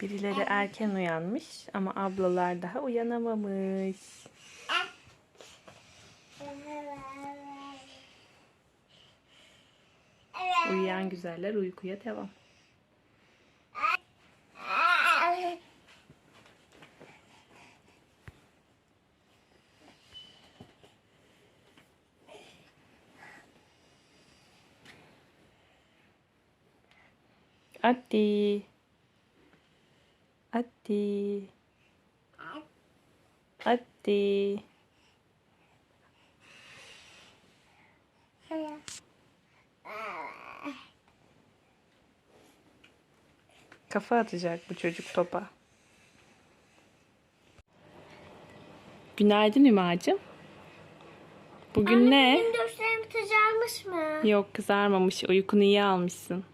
Birileri erken uyanmış ama ablalar daha uyanamamış. Uyuyan güzeller uykuya devam. Atti. Atti. Atti. Kafa atacak bu çocuk topa. Günaydın Ümacığım. Bugün ne? Benim gözlerim kızarmış mı? Yok kızarmamış. Uykunu iyi almışsın.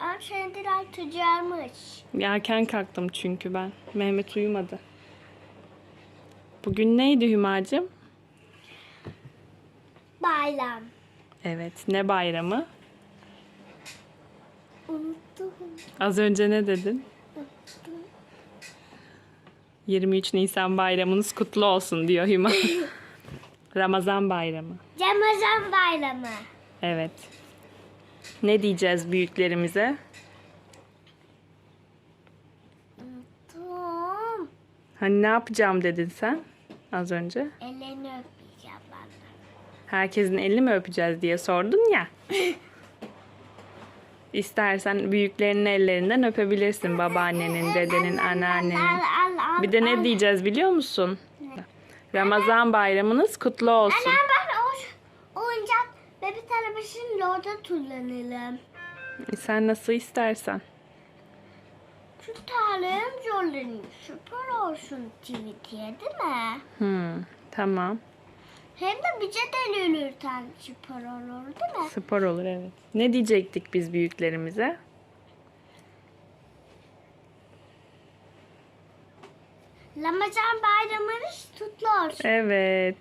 Abi seninkiler kızarmış. Erken kalktım çünkü ben. Mehmet uyumadı. Bugün neydi Hümacığım? Bayram. Evet. Ne bayramı? Unuttum. Az önce ne dedin? 23 Nisan bayramınız kutlu olsun diyor Hüma. Ramazan bayramı. Ramazan bayramı. Evet. Ne diyeceğiz büyüklerimize? Unuttum. Hani ne yapacağım dedin sen az önce? Ellerini öpeceğim ben. Herkesin elini mi öpeceğiz diye sordun ya. İstersen büyüklerinin ellerinden öpebilirsin. Babaannenin, dedenin, anneannenin. Bir de ne diyeceğiz biliyor musun? Ramazan bayramınız kutlu olsun. Anne ben o oyuncak arabasını orada kullanalım. Sen nasıl istersen. Tutalım yollarını süper olsun tweet'e değil mi? Hmm, tamam. Hem de bize de lülürten süper olur değil mi? Spor olur evet. Ne diyecektik biz büyüklerimize? Ramazan bayramınız kutlu olsun. Evet.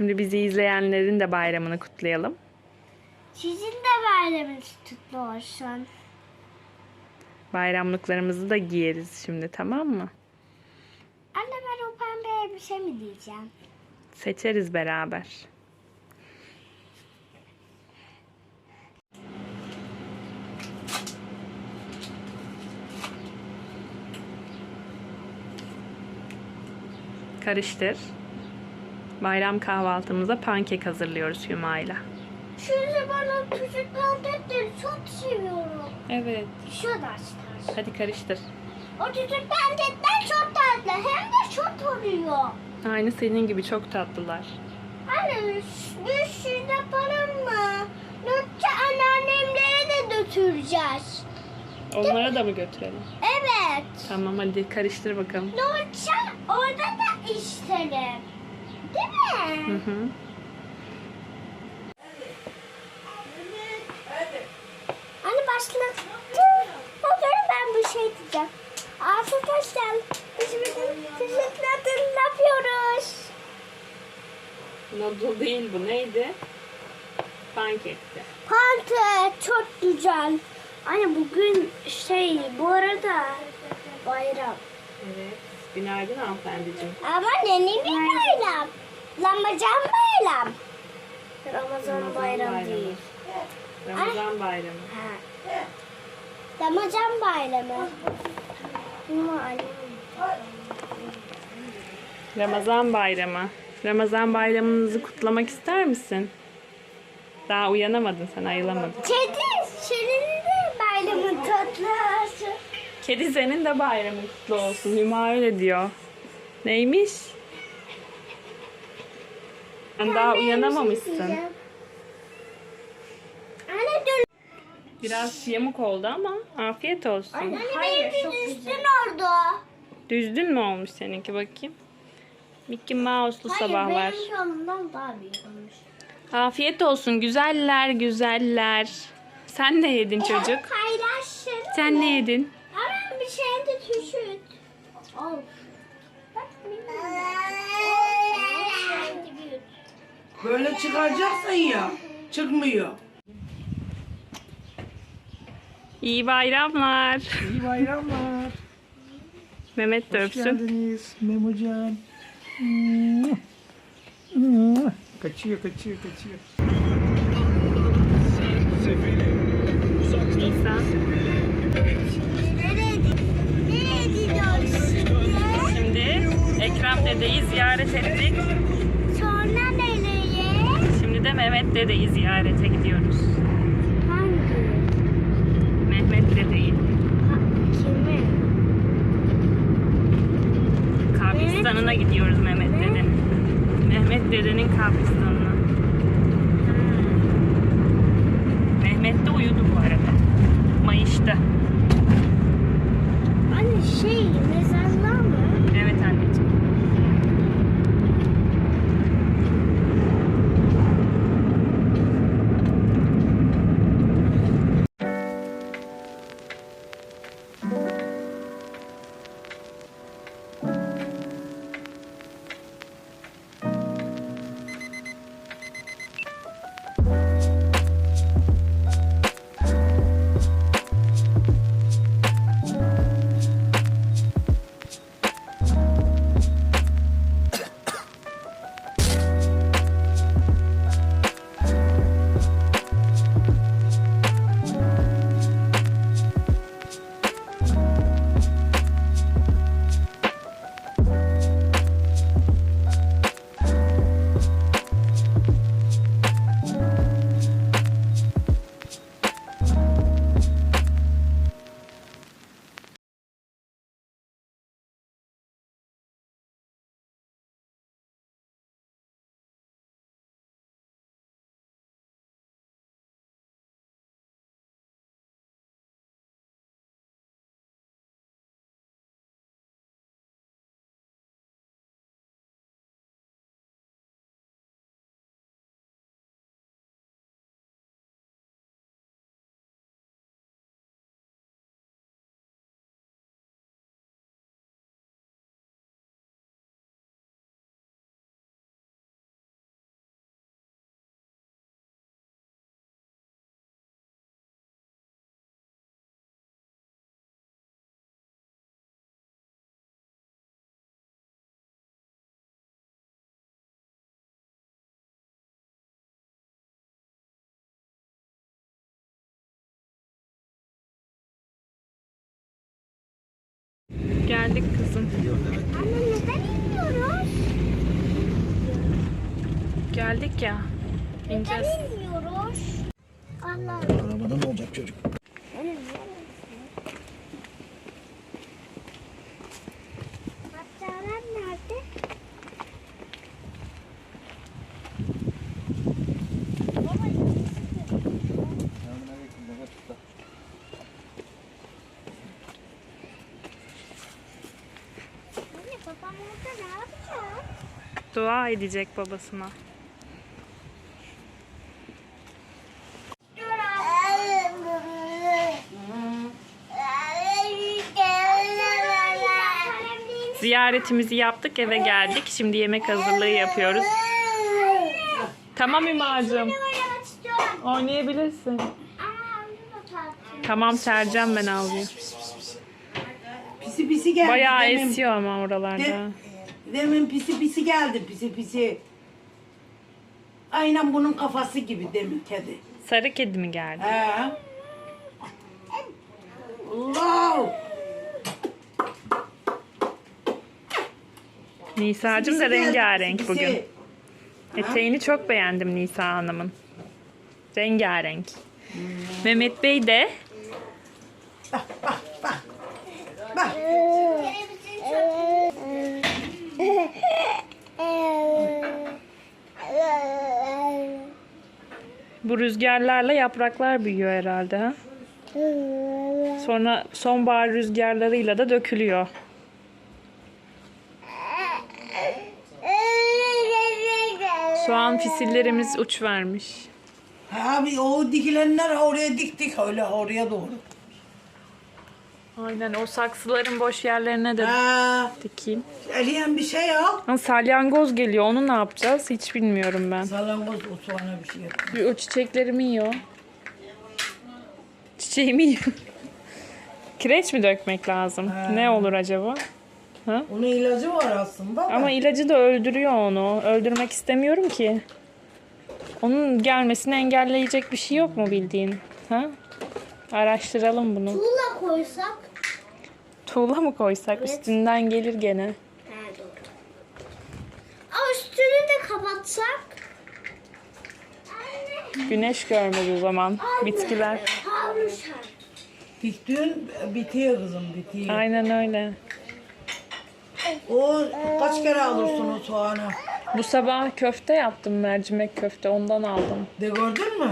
Şimdi bizi izleyenlerin de bayramını kutlayalım. Sizin de bayramınız kutlu olsun. Bayramlıklarımızı da giyeriz şimdi tamam mı? Anne ben o pembe elbise mi diyeceğim? Seçeriz beraber. Karıştır. Bayram kahvaltımıza pankek hazırlıyoruz Hüma'yla. Şöyle bana küçük pankekleri çok seviyorum. Evet. Şurada açtılar. Hadi karıştır. O küçük pankekler çok tatlı hem de çok oluyor. Aynı senin gibi çok tatlılar. Anne bir şey yapalım mı? Nutça anneannemlere de götüreceğiz. Onlara da mı götürelim? Evet. Tamam hadi karıştır bakalım. Nutça orada da isterim. Değil Hı mi? hı. Anne başla. Bakıyorum ben bir şey diyeceğim. Arkadaşlar biz bugün teşekkür ne yapıyoruz? Noodle değil bu neydi? Pankekti. Pante çok güzel. Anne bugün şey bu arada bayram. Evet. Günaydın hanımefendiciğim. Ama bir bayram. Ramazan bayram. Ramazan, bayram bayramı. değil. Ramazan bayramı. Ha. Ramazan bayramı. Ramazan bayramı. Ramazan bayramınızı kutlamak ister misin? Daha uyanamadın sen ayılamadın. Kedi senin de bayramın tatlı. Kedi senin de bayramın kutlu olsun. Hüma öyle diyor. Neymiş? Sen daha uyanamamışsın. Anne dur. Biraz yamuk oldu ama afiyet olsun. Anne benim üstün oldu. Düzdün mü olmuş seninki bakayım? Mickey Mouse'lu sabahlar. benim yanımdan daha büyük olmuş. Afiyet olsun güzeller güzeller. Sen ne yedin çocuk? Paylaşsın. Sen ne yedin? Of. Bak benim. Böyle çıkaracaksın ya. Çıkmıyor. İyi bayramlar. İyi bayramlar. Mehmet de Hoş öpsün. geldiniz Memocan. Kaçıyor, kaçıyor, kaçıyor. Nisa. Ekrem dedeyi ziyaret ettik. Sonra nereye? Şimdi de Mehmet dedeyi ziyarete gidiyoruz. Hangi? Mehmet dedeyi. Ha, kimi? Kabristan'ına gidiyoruz Mehmet dedenin. Mehmet dedenin kabristanına. Geldik kızım. Anne neden iniyoruz? Geldik ya. İneceğiz. Neden iniyoruz? Allah Arabada ne olacak çocuk? benim Hattalar nerede? Baba, Anne babam orada ne yapacak? Dua edecek babasına. Ziyaretimizi yaptık eve geldik. Şimdi yemek hazırlığı yapıyoruz. Tamam İmacığım. Oynayabilirsin. Tamam sereceğim ben avluyu. Pisi pisi geldi. Bayağı esiyor ama oralarda. De- Demin pisi pisi geldi pisi pisi. Aynen bunun kafası gibi demin kedi. Sarı kedi mi geldi? He. Allah! Nisa'cığım da Pisi geldi, rengarenk pisi bugün. Eteğini çok beğendim Nisa Hanım'ın. Rengarenk. Mehmet Bey de Bak bak bak. Bak. Bu rüzgarlarla yapraklar büyüyor herhalde. Ha? Sonra sonbahar rüzgarlarıyla da dökülüyor. Soğan fisillerimiz uç vermiş. Abi o dikilenler oraya diktik öyle oraya doğru. Aynen o saksıların boş yerlerine de Ha, dikeyim. eleyen bir şey al. Ama salyangoz geliyor. Onu ne yapacağız? Hiç bilmiyorum ben. Salyangoz o soğana bir şey yap. Bir O çiçeklerimi yiyor. Çiçeğimi yiyor. Kireç mi dökmek lazım? Ne olur acaba? Onun ilacı var aslında. da. Ama ilacı da öldürüyor onu. Öldürmek istemiyorum ki. Onun gelmesini engelleyecek bir şey yok mu bildiğin? Ha? Araştıralım bunu. Tuğla koysak. Tuğla mı koysak? Evet. Üstünden gelir gene. He doğru. Ama üstünü de kapatsak. Anne. Güneş görmez o zaman. Bitkiler. Havlu şart. Diktiğin bitiyor kızım bitiyor. Aynen öyle. O kaç kere alırsın o soğanı? Bu sabah köfte yaptım. Mercimek köfte. Ondan aldım. De gördün mü?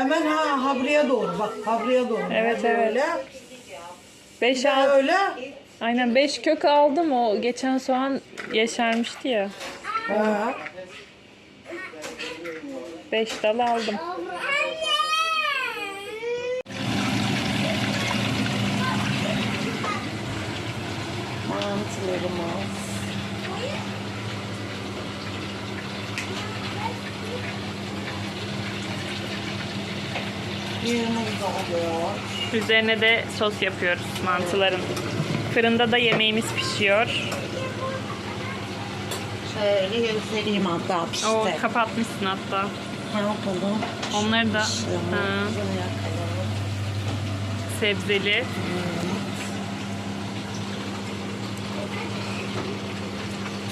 Hemen ha habriye doğru bak habriye doğru. Evet, Hadi evet. Öyle. 5 Daha öyle. Aynen 5 kök aldım. O geçen soğan yeşermişti ya. Ha. 5 dal aldım. Anne. Mantılarımız. Yığınımız da oluyor. Üzerine de sos yapıyoruz mantıların. Fırında da yemeğimiz pişiyor. Şöyle göstereyim hatta pişti. O kapatmışsın hatta. Ne yapalım? Onları da ha, sebzeli.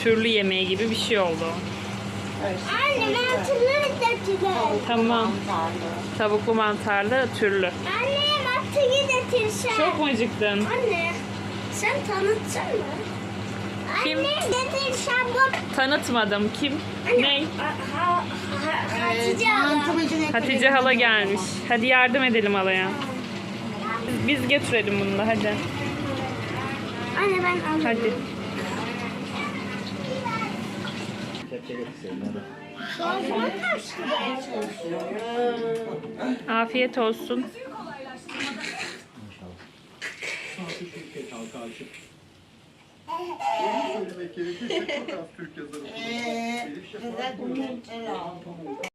Türlü yemeği gibi bir şey oldu. Anne mantıları getirsin. Tamam. Mantarlı. Tavuklu mantarlı türlü. Anne mantıyı getirsen. Çok mu acıktın? Anne sen tanıtsın mı? Kim? Anne getirsen bu. Tanıtmadım. Kim? Ne? Ha, ha, Hatice abla. Hatice hala gelmiş. Hadi yardım edelim halaya. Biz götürelim bunu da hadi. Anne ben alırım. Hadi. Afiyet olsun. Ee, bir aldım.